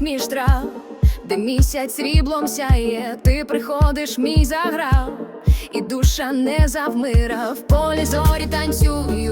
між трав, де місяць сріблом сяє, ти приходиш, мій заграв, і душа не завмира, в полі зорі танцює.